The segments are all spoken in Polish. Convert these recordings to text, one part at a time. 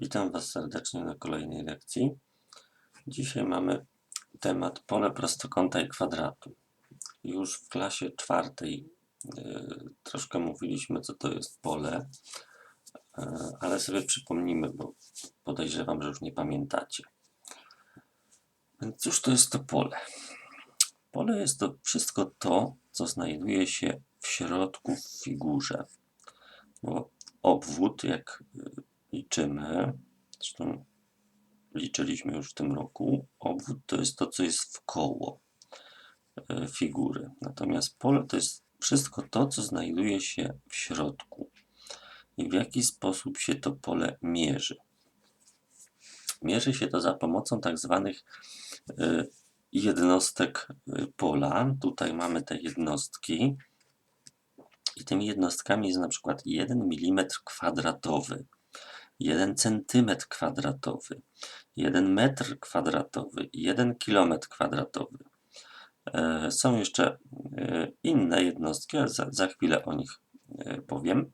Witam Was serdecznie na kolejnej lekcji. Dzisiaj mamy temat pole prostokąta i kwadratu. Już w klasie czwartej y, troszkę mówiliśmy, co to jest pole, y, ale sobie przypomnimy, bo podejrzewam, że już nie pamiętacie. Więc cóż to jest to pole? Pole jest to wszystko to, co znajduje się w środku w figurze. Bo obwód, jak liczymy, zresztą liczyliśmy już w tym roku, obwód to jest to, co jest w koło e, figury. Natomiast pole to jest wszystko to, co znajduje się w środku i w jaki sposób się to pole mierzy. Mierzy się to za pomocą tak zwanych e, jednostek e, pola. Tutaj mamy te jednostki. I tymi jednostkami jest na przykład 1 mm kwadratowy. 1 centymetr kwadratowy, 1 metr kwadratowy, 1 kilometr kwadratowy. E, są jeszcze e, inne jednostki, ale za, za chwilę o nich e, powiem.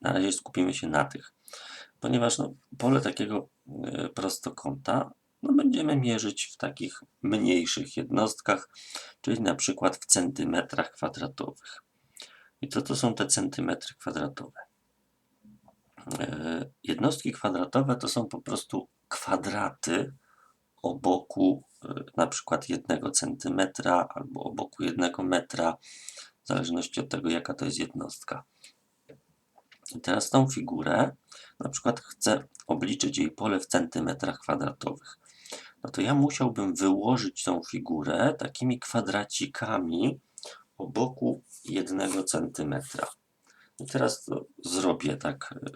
Na razie skupimy się na tych, ponieważ no, pole takiego prostokąta no, będziemy mierzyć w takich mniejszych jednostkach, czyli na przykład w centymetrach kwadratowych. I co to są te centymetry kwadratowe? E, jednostki kwadratowe to są po prostu kwadraty o boku e, na przykład jednego centymetra albo o boku jednego metra, w zależności od tego, jaka to jest jednostka. I teraz tą figurę, na przykład chcę obliczyć jej pole w centymetrach kwadratowych. No to ja musiałbym wyłożyć tą figurę takimi kwadracikami o boku jednego centymetra. I teraz to zrobię tak e,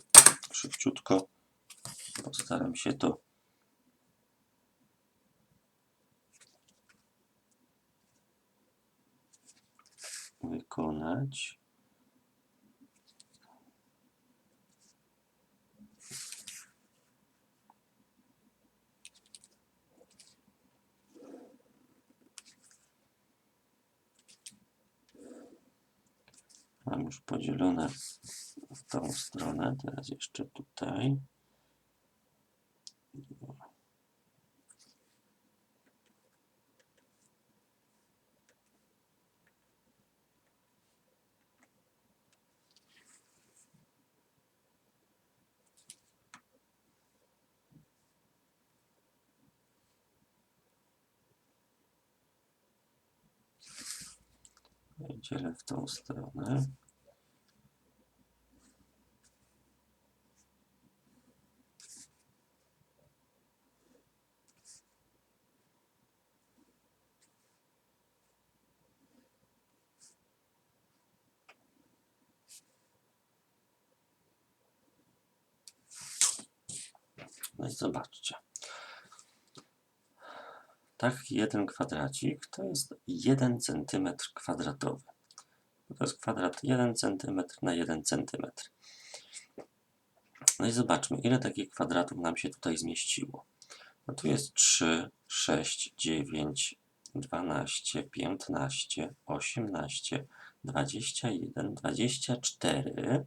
szybciutko. Postaram się to wykonać. Mam już podzielone w tą stronę, teraz jeszcze tutaj. Dzielę w tą stronę. No i zobaczcie. Taki jeden kwadracik to jest 1 cm kwadratowy. To jest kwadrat 1 cm na 1 cm. No i zobaczmy, ile takich kwadratów nam się tutaj zmieściło. No tu jest 3, 6, 9, 12, 15, 18, 21, 24.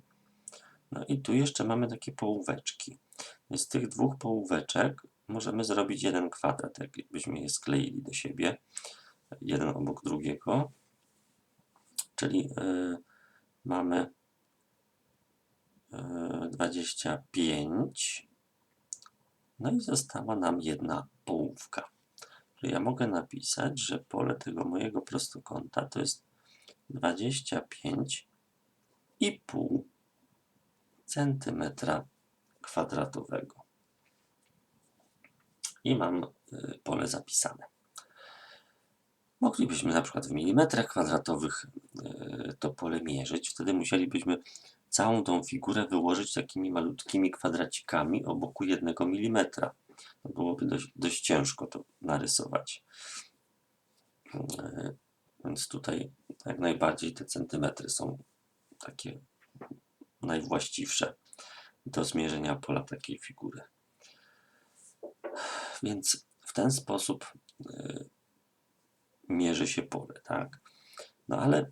No i tu jeszcze mamy takie połóweczki. Z tych dwóch połóweczek możemy zrobić jeden kwadrat, jakbyśmy je skleili do siebie, jeden obok drugiego. Czyli y, mamy y, 25, no i została nam jedna połówka. Czyli ja mogę napisać, że pole tego mojego prostokąta to jest 25,5 centymetra kwadratowego. I mam y, pole zapisane. Moglibyśmy na przykład w milimetrach kwadratowych y, to pole mierzyć. Wtedy musielibyśmy całą tą figurę wyłożyć takimi malutkimi kwadracikami o boku jednego milimetra. To byłoby dość, dość ciężko to narysować. Y, więc tutaj jak najbardziej te centymetry są takie najwłaściwsze do zmierzenia pola takiej figury. Więc w ten sposób y, mierzy się pole, tak? No ale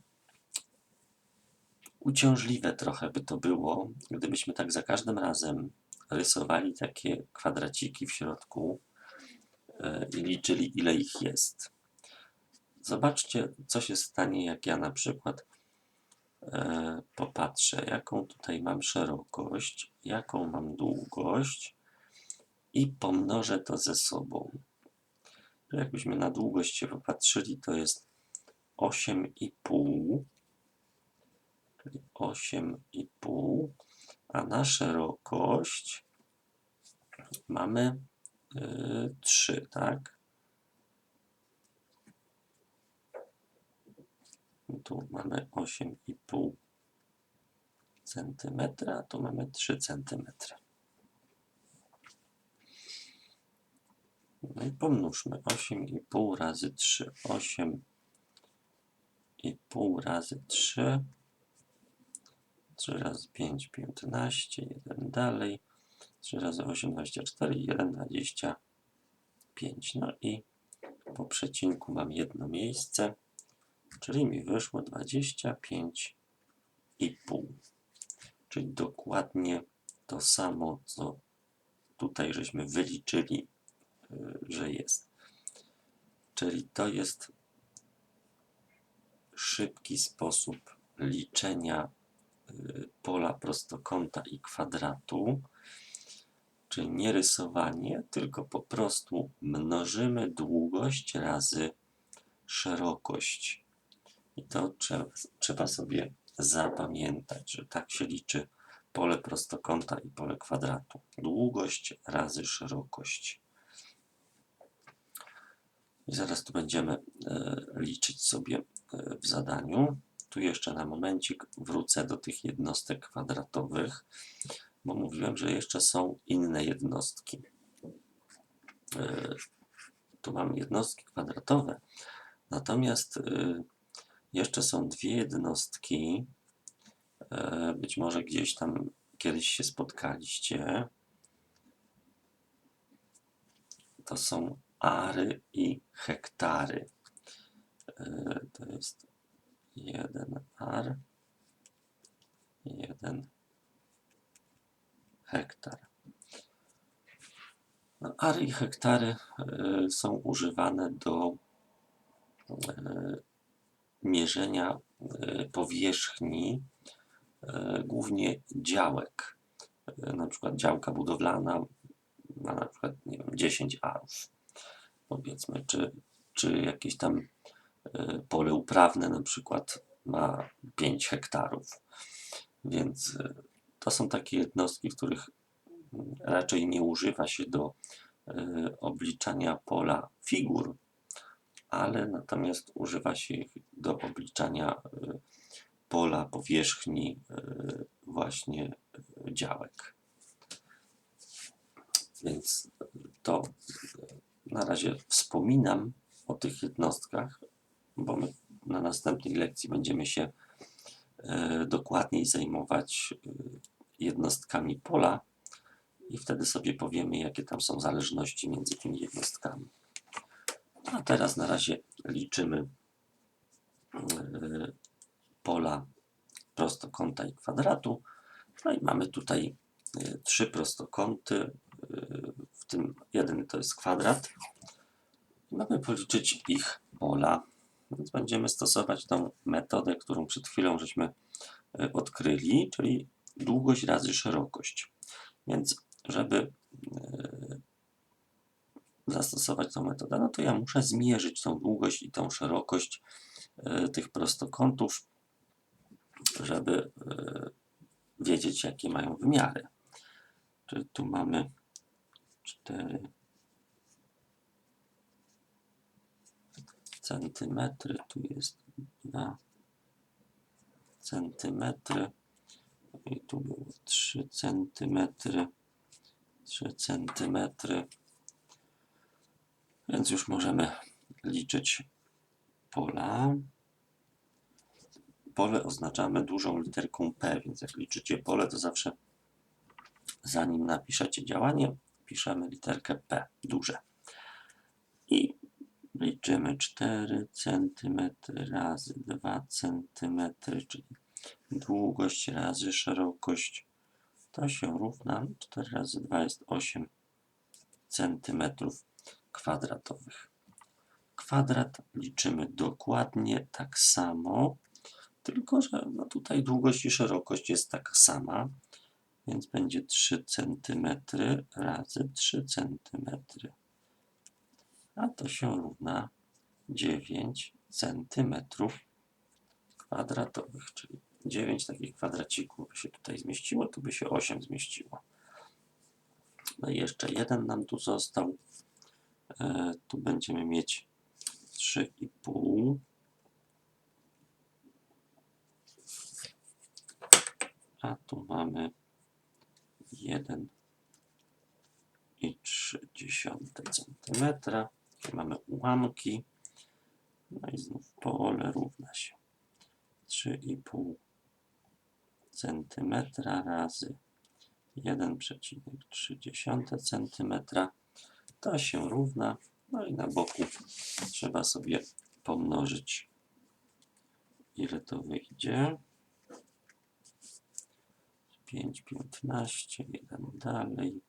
uciążliwe trochę by to było, gdybyśmy tak za każdym razem rysowali takie kwadraciki w środku e, i liczyli, ile ich jest. Zobaczcie, co się stanie, jak ja na przykład popatrzę, jaką tutaj mam szerokość, jaką mam długość i pomnożę to ze sobą. Jakbyśmy na długość się popatrzyli, to jest 8,5, czyli 8,5, a na szerokość mamy y, 3, tak? Tu mamy 8,5 cm, a tu mamy 3 cm. No i pomnóżmy 8,5 razy 3. 8,5 razy 3. 3 razy 5, 15, 1 dalej. 3 razy 8, 24, 1, 25. No i po przecinku mam jedno miejsce, czyli mi wyszło 25,5. Czyli dokładnie to samo, co tutaj żeśmy wyliczyli że jest. Czyli to jest szybki sposób liczenia y, pola prostokąta i kwadratu, czyli nie rysowanie, tylko po prostu mnożymy długość razy szerokość. I to trzeba, trzeba sobie zapamiętać, że tak się liczy pole prostokąta i pole kwadratu. Długość razy szerokość. I zaraz tu będziemy e, liczyć sobie e, w zadaniu. Tu jeszcze na momencik wrócę do tych jednostek kwadratowych, bo mówiłem, że jeszcze są inne jednostki. E, tu mam jednostki kwadratowe, natomiast jeszcze są dwie jednostki. Być może gdzieś tam kiedyś się spotkaliście. To są ary i hektary. E, to jest 1 ar, 1 hektar. No, ary i hektary e, są używane do e, mierzenia powierzchni głównie działek. Na przykład działka budowlana ma na przykład nie wiem, 10 arów powiedzmy, czy, czy jakieś tam e, pole uprawne na przykład ma 5 hektarów. Więc e, to są takie jednostki, których mm, raczej nie używa się do e, obliczania pola figur, ale natomiast używa się ich do obliczania pola powierzchni właśnie działek. Więc to na razie wspominam o tych jednostkach, bo my na następnej lekcji będziemy się dokładniej zajmować jednostkami pola i wtedy sobie powiemy, jakie tam są zależności między tymi jednostkami. A teraz na razie liczymy e, pola prostokąta i kwadratu. No i mamy tutaj trzy prostokąty w tym jeden to jest kwadrat. Mamy policzyć ich pola, więc będziemy stosować tą metodę, którą przed chwilą żeśmy e, odkryli, czyli długość razy szerokość. Więc żeby e, zastosować tą metodę, no to ja muszę zmierzyć tą długość i tą szerokość e, tych prostokątów, żeby wiedzieć, jakie mają wymiary. Czyli tu mamy 4 centymetry, tu jest 2 centymetry i tu było 3 centymetry, 3 centymetry, więc już możemy liczyć pola. Pole oznaczamy dużą literką P, więc jak liczycie pole, to zawsze zanim napiszecie działanie, piszemy literkę P, duże. I liczymy 4 cm razy 2 cm, czyli długość razy szerokość To się równa 4 razy 2 jest 8 centymetrów kwadratowych. Kwadrat liczymy dokładnie tak samo, tylko że no tutaj długość i szerokość jest taka sama, więc będzie 3 cm razy 3 cm. A to się równa 9 cm kwadratowych, czyli 9 takich kwadracików by się tutaj zmieściło, tu by się 8 zmieściło. No i jeszcze jeden nam tu został. E, tu będziemy mieć 3,5. A tu mamy 1 i 3 centymetra. Tutaj mamy ułamki. No i znów pole równa się 3,5 centymetra razy 1,3 centymetra. To się równa. No i na boku trzeba sobie pomnożyć. Ile to wyjdzie? 5, 15, 1 dalej.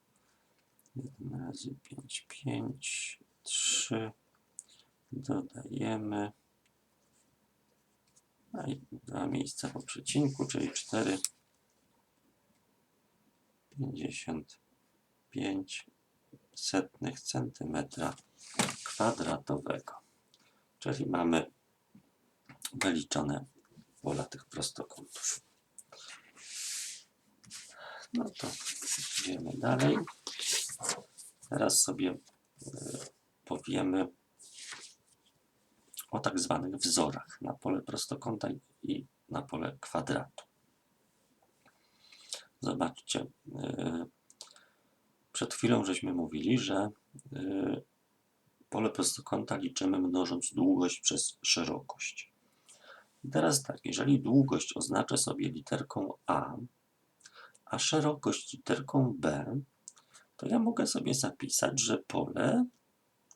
1 razy 5, 5, 3. Dodajemy. No i dwa miejsca po przecinku, czyli 4. 55 setnych centymetra kwadratowego. Czyli mamy wyliczone pola tych prostokątów. No to idziemy dalej. Teraz sobie e, powiemy o tak zwanych wzorach na pole prostokąta i na pole kwadratu. Zobaczcie, e, przed chwilą żeśmy mówili, że e, pole prostokąta liczymy mnożąc długość przez szerokość. Teraz tak, jeżeli długość oznaczę sobie literką A, a szerokość literką B, to ja mogę sobie zapisać, że pole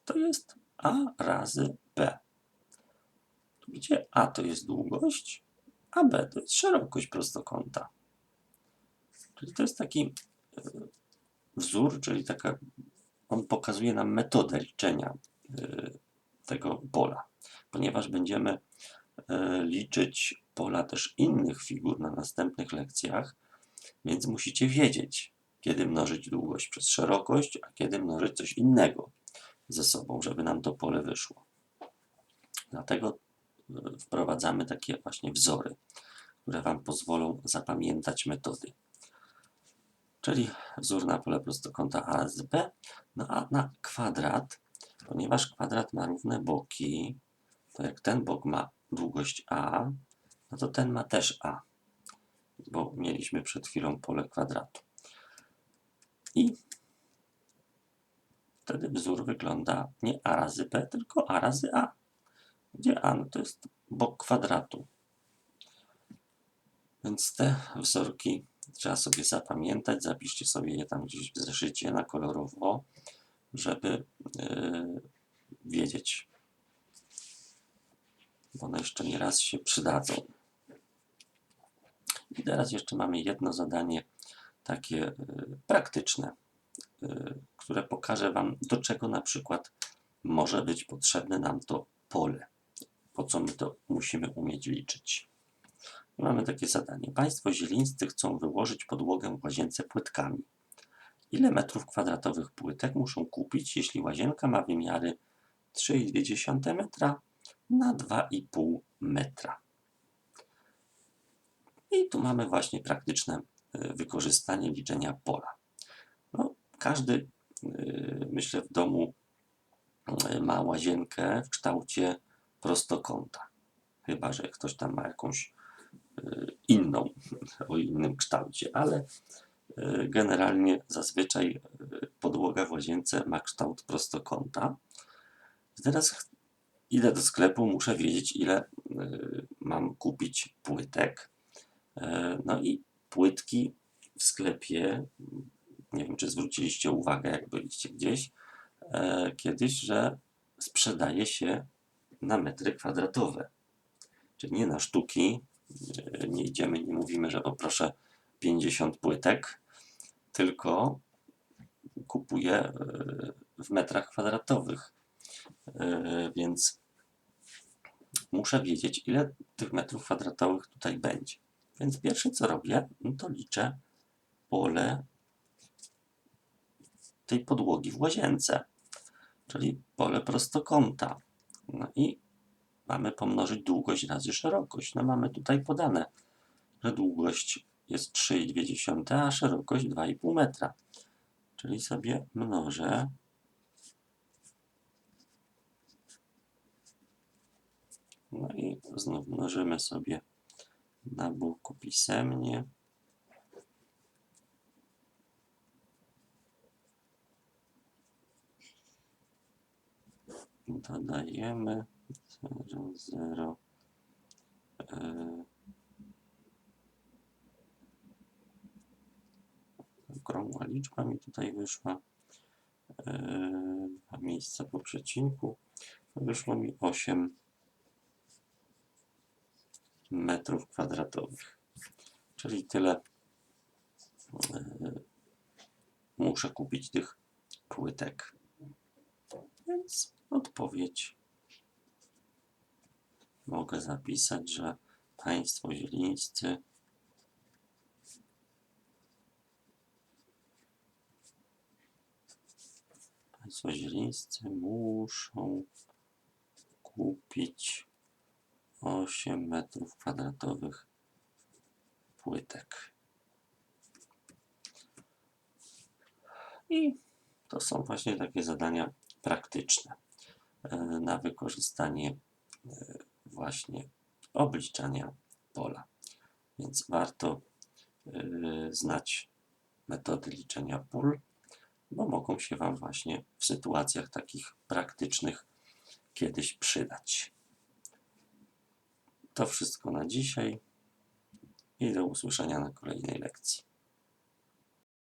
to jest A razy B. Gdzie A to jest długość, a B to jest szerokość prostokąta. Czyli to jest taki e, wzór, czyli taka, on pokazuje nam metodę liczenia e, tego pola, ponieważ będziemy e, liczyć pola też innych figur na następnych lekcjach, więc musicie wiedzieć, kiedy mnożyć długość przez szerokość, a kiedy mnożyć coś innego ze sobą, żeby nam to pole wyszło. Dlatego wprowadzamy takie właśnie wzory, które Wam pozwolą zapamiętać metody czyli wzór na pole prostokąta A z B, no a na kwadrat, ponieważ kwadrat ma równe boki, to jak ten bok ma długość A, no to ten ma też A, bo mieliśmy przed chwilą pole kwadratu. I wtedy wzór wygląda nie A razy B, tylko A razy A. Gdzie A? No to jest bok kwadratu. Więc te wzorki trzeba sobie zapamiętać, zapiszcie sobie je tam gdzieś w zeszycie na kolorowo, żeby yy, wiedzieć. Bo one jeszcze nie raz się przydadzą. I teraz jeszcze mamy jedno zadanie takie yy, praktyczne, yy, które pokaże Wam, do czego na przykład może być potrzebne nam to pole. Po co my to musimy umieć liczyć. Mamy takie zadanie. Państwo zielińscy chcą wyłożyć podłogę w łazience płytkami. Ile metrów kwadratowych płytek muszą kupić, jeśli łazienka ma wymiary 3,2 metra na 2,5 metra? I tu mamy właśnie praktyczne e, wykorzystanie liczenia pola. No, każdy, e, myślę, w domu e, ma łazienkę w kształcie prostokąta. Chyba, że ktoś tam ma jakąś inną, o innym kształcie, ale e, generalnie zazwyczaj e, podłoga w łazience ma kształt prostokąta. Teraz idę do sklepu, muszę wiedzieć, ile e, mam kupić płytek. No i płytki w sklepie, nie wiem, czy zwróciliście uwagę, jak byliście gdzieś kiedyś, że sprzedaje się na metry kwadratowe. Czyli nie na sztuki, nie idziemy, nie mówimy, że poproszę 50 płytek, tylko kupuję e, w metrach kwadratowych. E, Więc muszę wiedzieć, ile tych metrów kwadratowych tutaj będzie. Więc pierwsze co robię, no to liczę pole tej podłogi w łazience, czyli pole prostokąta. No i mamy pomnożyć długość razy szerokość. No mamy tutaj podane, że długość jest 3,2, a szerokość 2,5 metra. Czyli sobie mnożę No i znów mnożymy sobie na boku pisemnie. Dodajemy 0, 0. e, Okrągła liczba mi tutaj wyszła. E, Dwa miejsca po przecinku. Wyszło mi 8 metrów kwadratowych. Czyli tyle e, muszę kupić tych płytek. Więc odpowiedź mogę zapisać, że Państwo zielińscy Państwo zielińscy muszą kupić 8 metrów kwadratowych płytek. I to są właśnie takie zadania praktyczne e, na wykorzystanie e, właśnie obliczania pola. Więc warto e, znać metody liczenia pól, bo mogą się Wam właśnie w sytuacjach takich praktycznych kiedyś przydać. To wszystko na dzisiaj i do usłyszenia na kolejnej lekcji.